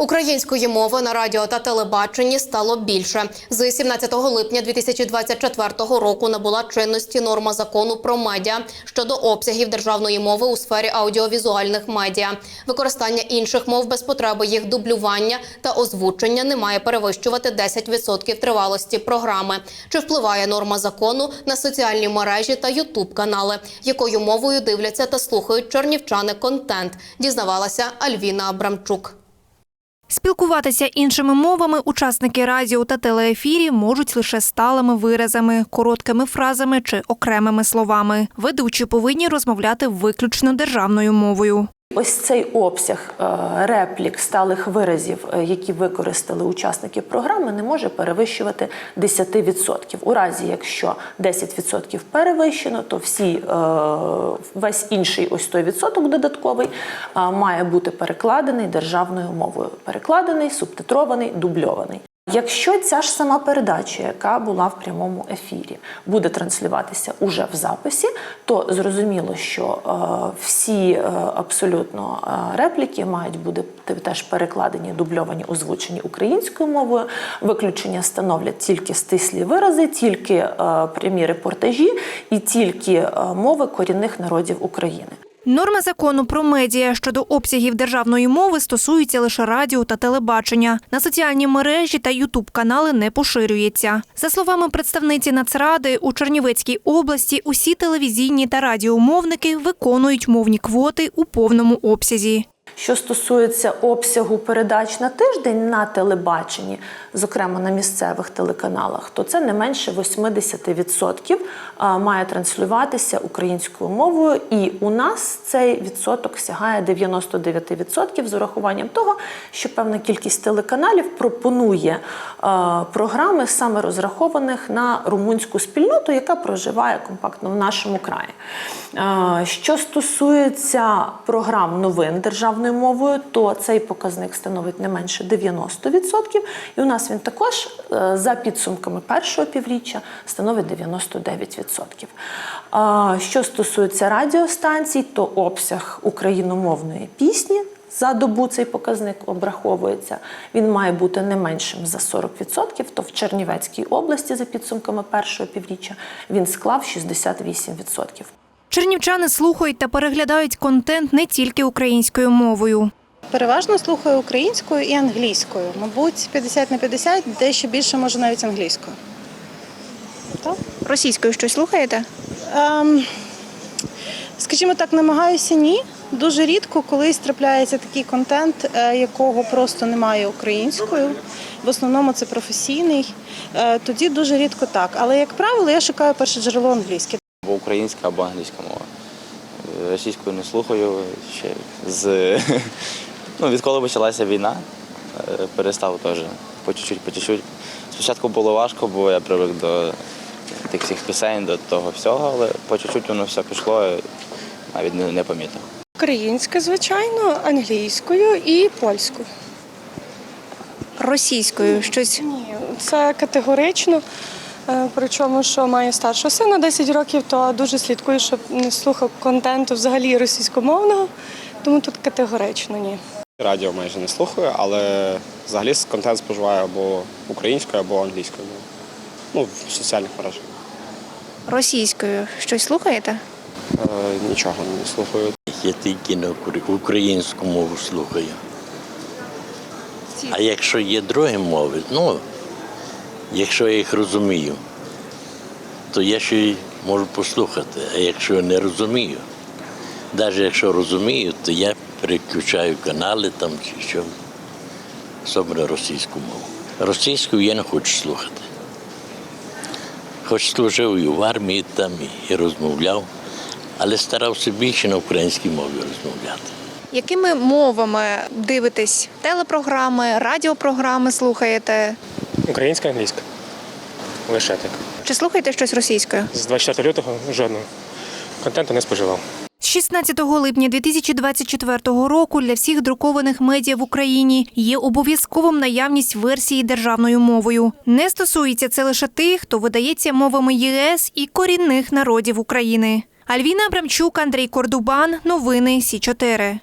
Української мови на радіо та телебаченні стало більше. З 17 липня 2024 року набула чинності норма закону про медіа щодо обсягів державної мови у сфері аудіовізуальних медіа. Використання інших мов без потреби їх дублювання та озвучення не має перевищувати 10% тривалості програми. Чи впливає норма закону на соціальні мережі та ютуб канали, якою мовою дивляться та слухають чернівчани контент? Дізнавалася Альвіна Абрамчук. Спілкуватися іншими мовами учасники радіо та телеефірів можуть лише сталими виразами, короткими фразами чи окремими словами. Ведучі повинні розмовляти виключно державною мовою. Ось цей обсяг е, реплік сталих виразів, е, які використали учасники програми, не може перевищувати 10%. У разі, якщо 10% перевищено, то всі е, весь інший ось той відсоток додатковий має бути перекладений державною мовою. Перекладений, субтитрований, дубльований. Якщо ця ж сама передача, яка була в прямому ефірі, буде транслюватися уже в записі, то зрозуміло, що е, всі е, абсолютно е, репліки мають бути теж перекладені, дубльовані, озвучені українською мовою. Виключення становлять тільки стислі вирази, тільки е, прямі репортажі і тільки е, мови корінних народів України. Норма закону про медіа щодо обсягів державної мови стосуються лише радіо та телебачення. На соціальні мережі та ютуб канали не поширюється. За словами представниці Нацради, у Чернівецькій області усі телевізійні та радіомовники виконують мовні квоти у повному обсязі. Що стосується обсягу передач на тиждень на телебаченні, зокрема на місцевих телеканалах, то це не менше 80% має транслюватися українською мовою, і у нас цей відсоток сягає 99% з урахуванням того, що певна кількість телеканалів пропонує програми саме розрахованих на румунську спільноту, яка проживає компактно в нашому краї. Що стосується програм новин державною мовою, то цей показник становить не менше 90%. І у нас він також е, за підсумками першого півріччя становить 99%. Що стосується радіостанцій, то обсяг україномовної пісні за добу цей показник обраховується. Він має бути не меншим за 40%, то в Чернівецькій області за підсумками першого півріччя він склав 68%. Чернівчани слухають та переглядають контент не тільки українською мовою. Переважно слухаю українською і англійською. Мабуть, 50 на 50, дещо більше може навіть англійською. Так? Російською щось слухаєте? Ем, скажімо так, намагаюся ні. Дуже рідко колись трапляється такий контент, е, якого просто немає українською. В основному це професійний. Е, Тоді дуже рідко так. Але, як правило, я шукаю перше джерело англійське. Українська, або англійська мова. Е, Російською не слухаю ще з ну, відколи почалася війна, е, перестав теж по чуть-чуть, по чуть-чуть. Спочатку було важко, бо я привик до тих всіх пісень, до того всього, але по чуть-чуть воно все пішло, навіть не, не помітив. Українська, звичайно, англійською і польською. Російською щось Ні, це категорично. Е, Причому, що маю старшого сина 10 років, то дуже слідкую, щоб не слухав контенту взагалі російськомовного, тому тут категорично ні. Радіо майже не слухаю, але взагалі контент споживаю або українською, або англійською. Ну, в соціальних мережах. російською щось слухаєте? Е, нічого не слухаю. Я тільки на українську мову слухаю. А якщо є другі мови, ну, якщо я їх розумію, то я ще й можу послухати. А якщо не розумію, навіть якщо розумію, то я переключаю канали там чи що, особливо російську мову. Російську я не хочу слухати. Хоч служив і в армії там і розмовляв, але старався більше на українській мові розмовляти. Якими мовами дивитесь? Телепрограми, радіопрограми слухаєте? Українська, англійська. Лише так. Чи слухаєте щось російською? З 24 лютого жодного контенту не споживав. З 16 липня 2024 року для всіх друкованих медіа в Україні є обов'язковим наявність версії державною мовою. Не стосується це лише тих, хто видається мовами ЄС і корінних народів України. Альвіна Абрамчук, Андрій Кордубан. Новини Сі 4